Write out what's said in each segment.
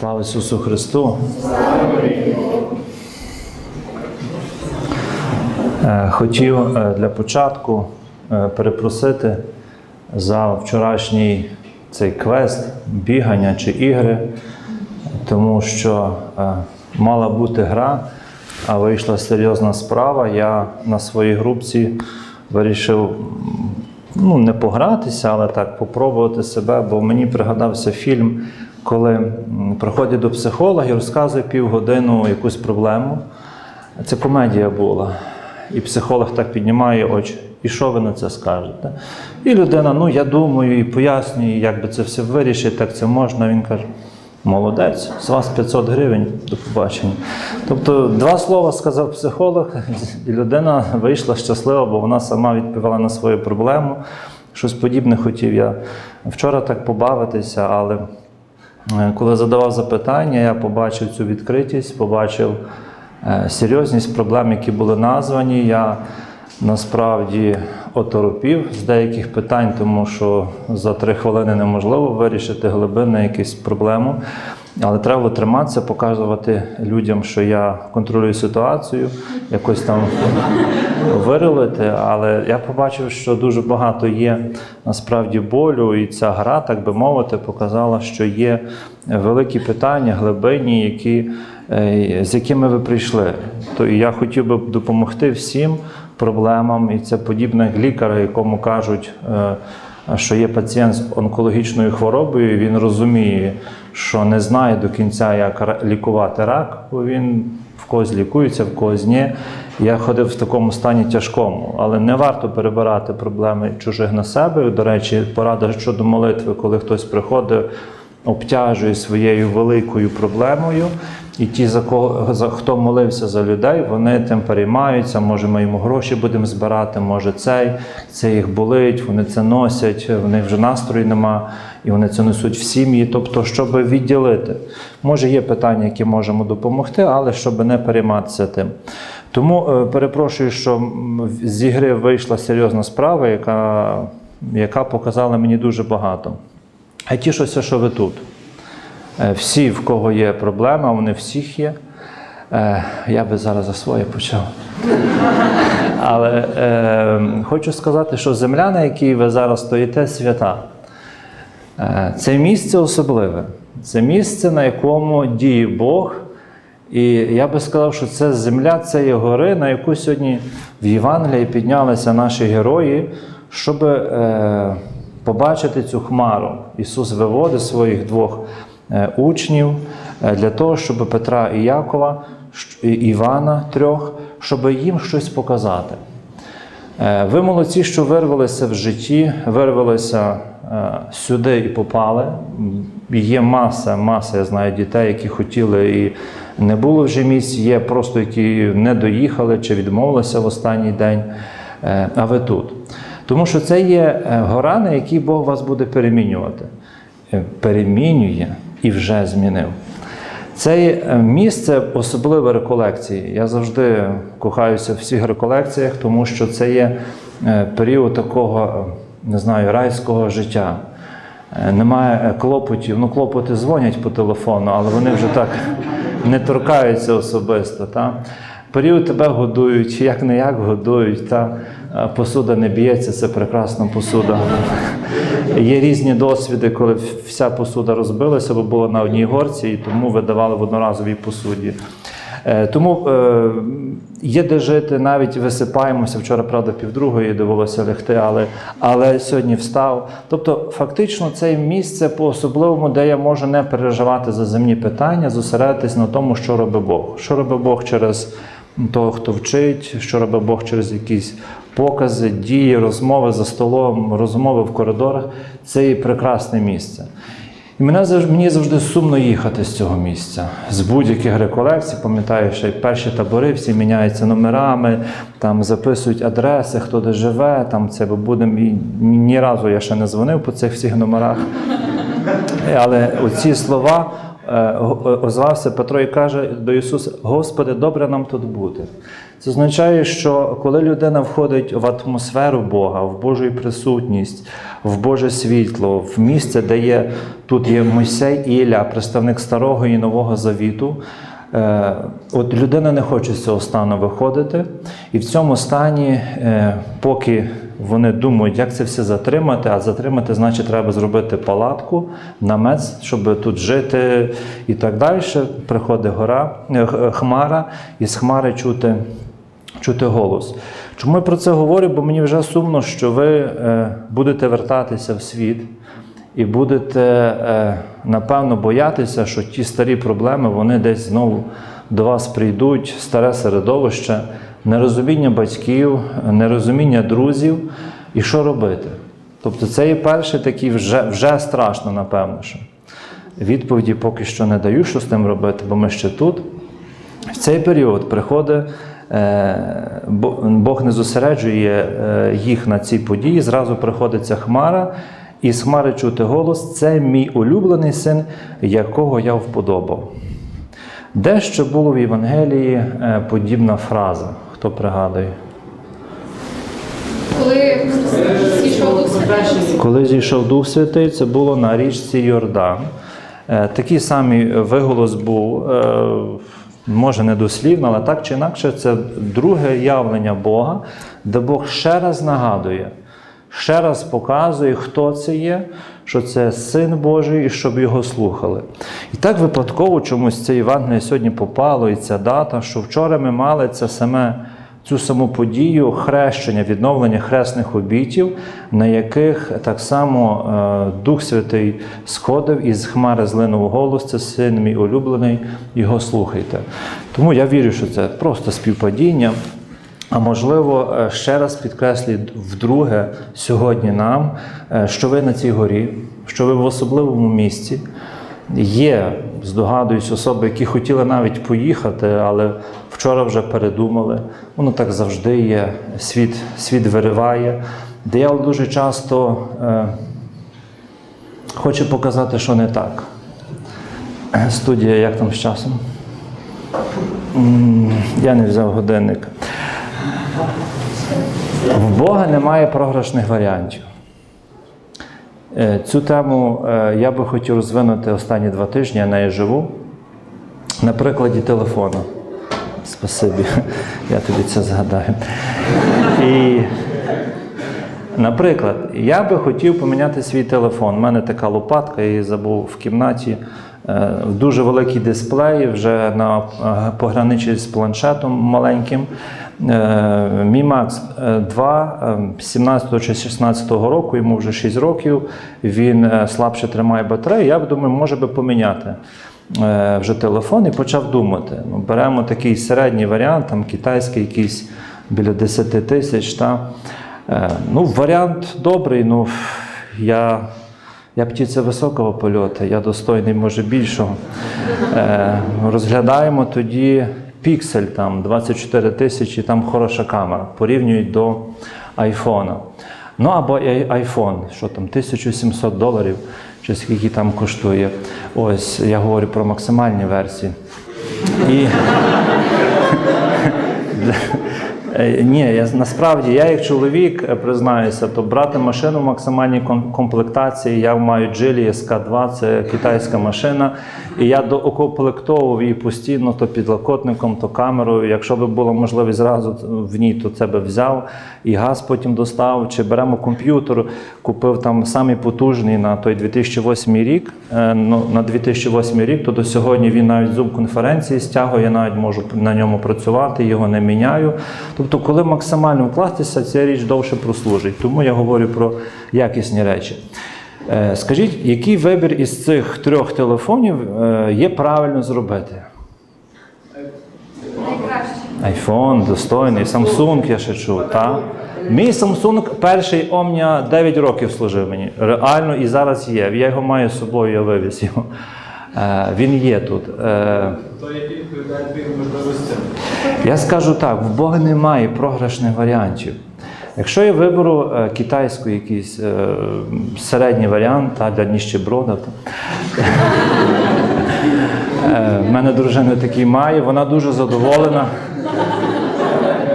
Слава Ісусу Христу! Е, Хотів е, для початку е, перепросити за вчорашній цей квест, бігання чи ігри, тому що мала бути гра, а вийшла серйозна справа. Я на своїй групці вирішив ну, не погратися, але так попробувати себе, бо мені пригадався фільм, коли приходять до психолога і розказує півгодину якусь проблему. Це комедія була. І психолог так піднімає очі. І що ви на це скажете? І людина, ну я думаю, і пояснює, як би це все вирішити, як це можна. Він каже: молодець, з вас 500 гривень, до побачення. Тобто, два слова сказав психолог, і людина вийшла щаслива, бо вона сама відповіла на свою проблему. Щось подібне хотів я вчора так побавитися, але Коли задавав запитання, я побачив цю відкритість, побачив е, серйозність проблем, які були названі. Я насправді оторопів з деяких питань, тому що за три хвилини неможливо вирішити глибинну якусь проблему. Але треба триматися, показувати людям, що я контролюю ситуацію, якось там вирилити. Але я побачив, що дуже багато є насправді болю, і ця гра, так би мовити, показала, що є великі питання, глибинні, які, е, з якими ви прийшли. То і я хотів би допомогти всім проблемам, і це подібне лікаря, якому кажуть. е, що є пацієнт з онкологічною хворобою, він розуміє, що не знає до кінця, як лікувати рак, бо він в когось лікується, в когось ні. Я ходив в такому стані тяжкому, але не варто перебирати проблеми чужих на себе. До речі, порада щодо молитви, коли хтось приходить, обтяжує своєю великою проблемою. І ті, за кого за хто молився за людей, вони тим переймаються. Може, ми йому гроші будемо збирати, може цей, це їх болить, вони це носять, в них вже настрою нема, і вони це несуть в сім'ї. Тобто, щоб відділити. Може, є питання, які можемо допомогти, але щоб не перейматися тим. Тому е, перепрошую, що м, з ігри вийшла серйозна справа, яка, яка показала мені дуже багато. А тішуся, що ви тут. Е, Всі, в кого є проблема, вони всіх є. Е, Я би зараз за своє почав. Але е, хочу сказати, що земля, на якій ви зараз стоїте, свята. Е, Це місце особливе. Це місце, на якому діє Бог. І я би сказав, що це земля, це є гори, на яку сьогодні в Євангелії піднялися наші герої, щоб е, побачити цю хмару. Ісус виводить своїх двох е, учнів е, для того, щоб Петра і Якова, і Івана трьох, щоб їм щось показати. Е, Ви молодці, що вирвалися в житті, вирвалися сюди і попали. Є маса, маса, я знаю, дітей, які хотіли і не було вже місць, є просто які не доїхали чи відмовилися в останній день. А ви тут. Тому що це є е, гора, на якій Бог вас буде перемінювати. Е, Перемінює і вже змінив. Це е, місце особливе реколекції. Я завжди кохаюся в всіх реколекціях, тому що це є період такого, не знаю, райського життя. Немає клопотів. Ну, клопоти дзвонять по телефону, але вони вже так не торкаються особисто. Та? Період тебе годують, як не як годують. Та? Е, Посуда не б'ється, це прекрасна посуда. Є різні досвіди, коли вся посуда розбилася, бо була на одній горці, і тому видавали в одноразовій посуді. Е, Тому е, є де жити, навіть висипаємося. Вчора, правда, півдругої довелося лягти, але, але сьогодні встав. Тобто, фактично, це місце по-особливому, де я можу не переживати за земні питання, зосередитись на тому, що робить Бог. Що робить Бог через того, хто вчить, що робить Бог через якісь покази, дії, розмови за столом, розмови в коридорах. Це і прекрасне місце. І мене мені завжди сумно їхати з цього місця. З будь-яких реколекцій, пам'ятаю, що перші табори всі міняються номерами, там записують адреси, хто де живе, там це будемо. І ні, разу я ще не дзвонив по цих всіх номерах. Але оці слова озвався Петро і каже до Ісуса: Господи, добре нам тут бути. Це означає, що коли людина входить в атмосферу Бога, в Божу присутність, в Боже світло, в місце, де є тут є Мойсей і Ілля, представник старого і нового завіту. Е, От людина не хоче з цього стану виходити, і в цьому стані, е, поки вони думають, як це все затримати, а затримати, значить, треба зробити палатку, намет, щоб тут жити і так далі. Приходить гора, е, хмара, і з хмари чути, чути голос. Чому я про це говорю? Бо мені вже сумно, що ви е, будете вертатися в світ. І будете, е, напевно, боятися, що ті старі проблеми вони десь знову до вас прийдуть, старе середовище, нерозуміння батьків, нерозуміння друзів. І що робити? Тобто це є перший такий вже, вже страшно, напевно. що. Відповіді поки що не даю, що з тим робити, бо ми ще тут. В цей період приходить, е, Бог не зосереджує е, їх на ці події. Зразу приходить ця хмара, і з хмари чути голос: це мій улюблений син, якого я вподобав. Дещо було в Євангелії е, подібна фраза. Хто пригадує? Коли зійшов Дух Святий, Коли зійшов Дух Святий, це було на річці Йордан. Е, Такий самий виголос був, е, може не дослівно, але так чи інакше, це друге явлення Бога, де Бог ще раз нагадує, ще раз показує, хто це є, що це Син Божий і щоб його слухали. І так випадково чомусь це Євангеліє сьогодні попало, і ця дата, що вчора ми мали це саме цю саму подію хрещення, відновлення хресних обітів, на яких так само е, Дух Святий сходив із хмари злинув голос, це син мій улюблений, його слухайте. Тому я вірю, що це просто співпадіння. А можливо, е, ще раз підкреслюю вдруге сьогодні нам, е, що ви на цій горі, що ви в особливому місці. Є, здогадуюсь, особи, які хотіли навіть поїхати, але вчора вже передумали. Воно так завжди є. Світ, світ вириває. Диявол дуже часто е, хоче показати, що не так. Студія, як там з часом? Я не взяв годинник. В Бога немає програшних варіантів. Е, Цю тему е, я би хотів розвинути останні два тижні, я нею живу. На прикладі телефону. Спасибі, я тобі це згадаю. І, наприклад, я би хотів поміняти свій телефон. У мене така лопатка, я її забув в кімнаті. Е, Дуже великий дисплей, вже на пограничі з планшетом маленьким. Е, Мій Макс 2 17 чи 16 року, йому вже 6 років. Він е, слабше тримає батарею. Я думаю, може би поміняти е, вже телефон і почав думати. Ну, беремо такий середній варіант, там китайський якийсь біля 10 тисяч. Та. Е, Ну, варіант добрий, ну я. Я птиця високого польоту, я достойний може більшого. Е, розглядаємо тоді піксель там 24 тисячі, там хороша камера, порівнюють до айфона. Ну або айфон, що там 1700 доларів, чи скільки там коштує. Ось я говорю про максимальні версії. І Ні, я насправді я як чоловік е, признаюся, то брати машину в максимальній комплектації. Я маю Geely SK2, це китайська машина, і я доокомплектовував її постійно то підлокотником, то камерою. Якщо би була можливість зразу в ній, то це би взяв і газ потім достав. Чи беремо комп'ютер, купив там самий потужний на той 2008 рік. Е, Ну на 2008 рік, то до сьогодні він навіть зум конференції стягує, я навіть можу на ньому працювати, його не міняю. Тобто, коли максимально вкластися, ця річ довше прослужить. Тому я говорю про якісні речі. Е, Скажіть, який вибір із цих трьох телефонів е, є правильно зробити? iPhone, достойний, Samsung я ще чув. Та? Мій Samsung перший Omnia 9 років служив мені. Реально і зараз є. Я його маю з собою, я вивіз його. Е, він є тут. Е, То, можливостям. я скажу так: в Бога немає програшних варіантів. Якщо я виберу е, китайську якийсь середній варіант для ніщеброда, то в мене дружина такий має, вона дуже задоволена.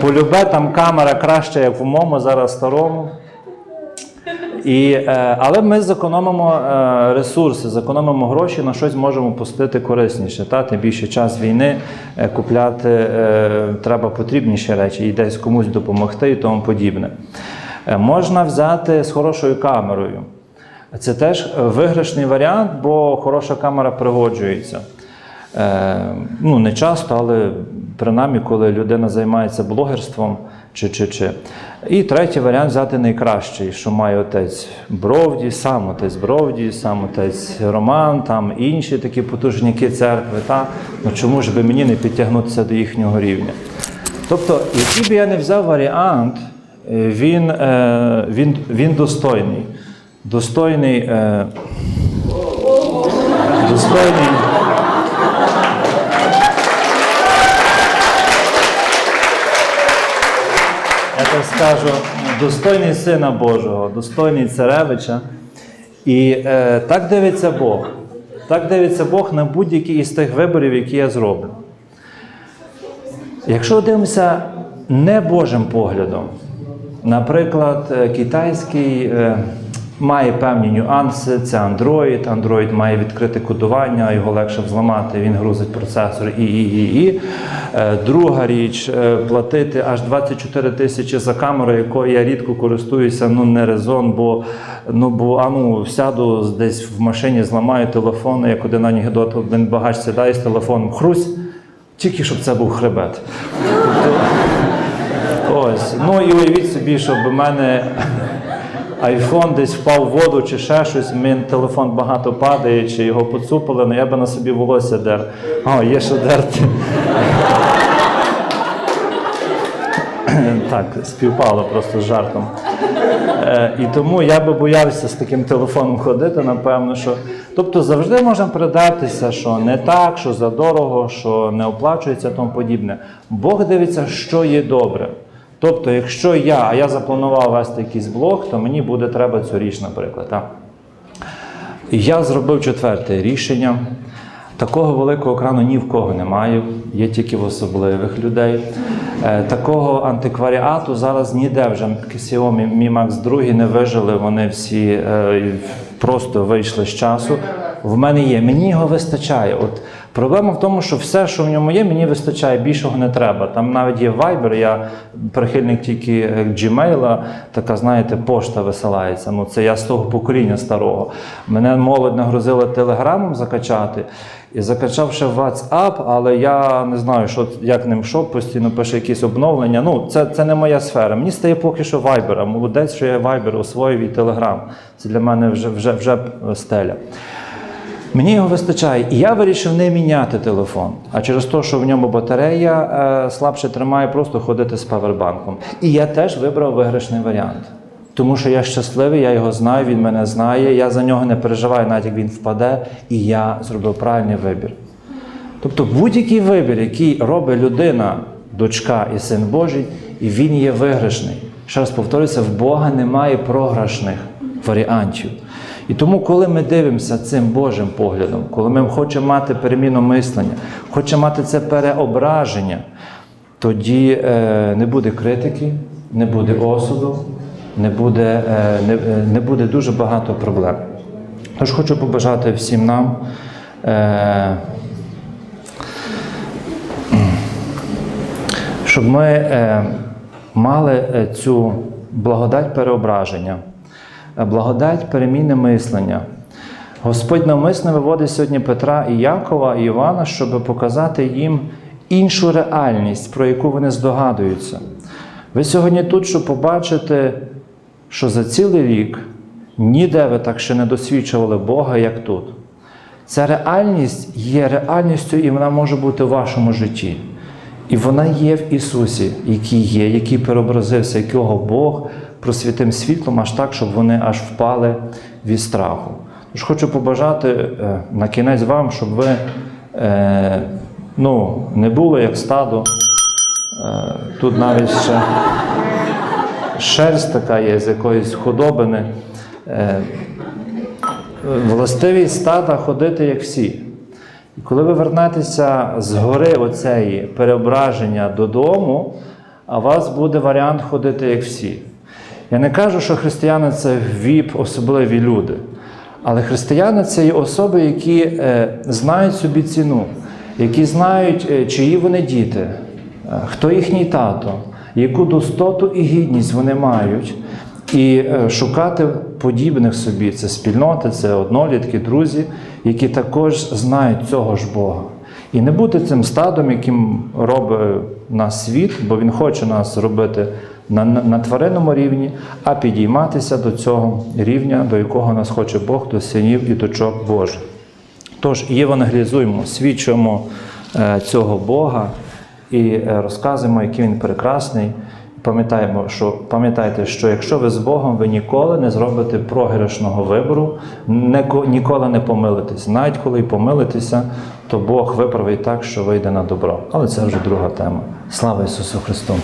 Полюбе там камера краще, як в моєму, зараз старому. І, е, але ми зекономимо е, ресурси, зекономимо гроші, на щось можемо пустити корисніше. Та? Тим більше час війни е, купляти треба потрібніші речі і десь комусь допомогти і тому подібне. Можна взяти з хорошою камерою. Це теж виграшний варіант, бо хороша камера пригоджується. Ну, не часто, але принаймні, коли людина займається блогерством чи чи чи. І третій варіант взяти найкращий, що має отець Бровді, сам отець Бровді, сам отець Роман, там інші такі потужники церкви. Та? Ну чому ж би мені не підтягнутися до їхнього рівня? Тобто, який би я не взяв варіант, е, він, е, він, він достойний. Достойний. Е, достойний. Так скажу, достойний Сина Божого, достойний царевича. І е, так дивиться Бог. Так дивиться Бог на будь-які із тих виборів, які я зроблю. Якщо дивимося не Божим поглядом, наприклад, е, китайський е, має певні нюанси, це Android, Android має відкрите кодування, його легше взламати, він грузить процесор і, і, і, і. Е, Друга річ, е, платити аж 24 тисячі за камеру, якою я рідко користуюся, ну не резон, бо, ну, бо а сяду десь в машині, зламаю телефон, як один анекдот, один багач сідає з телефоном, хрусь, тільки щоб це був хребет. Ось. Ну і уявіть собі, щоб у мене айфон десь впав в воду чи ще щось, мій телефон багато падає, чи його поцупили, ну я би на собі волосся дер. О, є що дерти. Так, співпало просто з жартом. Е, і тому я би боявся з таким телефоном ходити, напевно, що. Тобто завжди можна придатися, що не так, що задорого, що не оплачується тому подібне. Бог дивиться, що є добре. Тобто, якщо я, а я запланував вести якийсь блог, то мені буде треба цю річ, наприклад. Так? Я зробив четверте рішення. Такого великого екрану ні в кого немає, є тільки в особливих людей. Е, Такого антикваріату зараз ніде вже Xiaomi Mi Max 2 не вижили, вони всі е, просто вийшли з часу. В мене є, мені його вистачає. От проблема в тому, що все, що в ньому є, мені вистачає, більшого не треба. Там навіть є Viber, я прихильник тільки е, Gmail, така, знаєте, пошта висилається. Ну, це я з того покоління старого. Мене молодь нагрузила телеграмом закачати. І закачав ще WhatsApp, але я не знаю, що, як ним що, постійно пише якісь обновлення. Ну, це, це не моя сфера. Мені стає поки що Viber. А Молодець, що я Viber освоїв і Telegram. Це для мене вже, вже, вже стеля. Мені його вистачає, і я вирішив не міняти телефон. А через те, що в ньому батарея е, слабше тримає, просто ходити з павербанком. І я теж вибрав виграшний варіант. Тому що я щасливий, я його знаю, він мене знає, я за нього не переживаю, навіть як він впаде, і я зробив правильний вибір. Тобто будь-який вибір, який робить людина, дочка і син Божий, і він є виграшний. Ще раз повторюся, в Бога немає програшних варіантів. І тому, коли ми дивимося цим Божим поглядом, коли ми хочемо мати переміну мислення, хочемо мати це переображення, тоді е, не буде критики, не буде осуду, не буде, е, не, е, не буде дуже багато проблем. Тож хочу побажати всім нам. Е, щоб ми е, мали е, цю благодать переображення, благодать переміни мислення. Господь навмисно виводить сьогодні Петра і Якова і Івана, щоб показати їм іншу реальність, про яку вони здогадуються. Ви сьогодні тут, щоб побачити, що за цілий рік ніде ви так ще не досвідчували Бога, як тут. Ця реальність є реальністю, і вона може бути в вашому житті. І вона є в Ісусі, який є, який переобразився, якого Бог просвітим світлом аж так, щоб вони аж впали від страху. Тож хочу побажати е, на кінець вам, щоб ви е, ну, не були як стадо. Е, тут навіть ще шерсть така є з якоїсь худобини. Е, властивість стада ходити як всі. І коли ви вернетеся з гори оцеї переображення додому, а у вас буде варіант ходити як всі. Я не кажу, що християни це віп, особливі люди. Але християни це є особи, які е, знають собі ціну, які знають, е, чиї вони діти, е, хто їхній тато, яку достоту і гідність вони мають. І шукати подібних собі це спільноти, це однолітки, друзі, які також знають цього ж Бога. І не бути цим стадом, яким робить нас світ, бо він хоче нас робити на, на, тваринному рівні, а підійматися до цього рівня, до якого нас хоче Бог, до синів і дочок Божих. Тож євангелізуємо, свідчимо е, цього Бога і е, розказуємо, який він прекрасний. Пам'ятаємо, що пам'ятайте, що якщо ви з Богом, ви ніколи не зробите програшного вибору, ніколи не помилитесь. Навіть коли помилитеся, то Бог виправить так, що вийде на добро. Але це вже друга тема. Слава Ісусу Христу!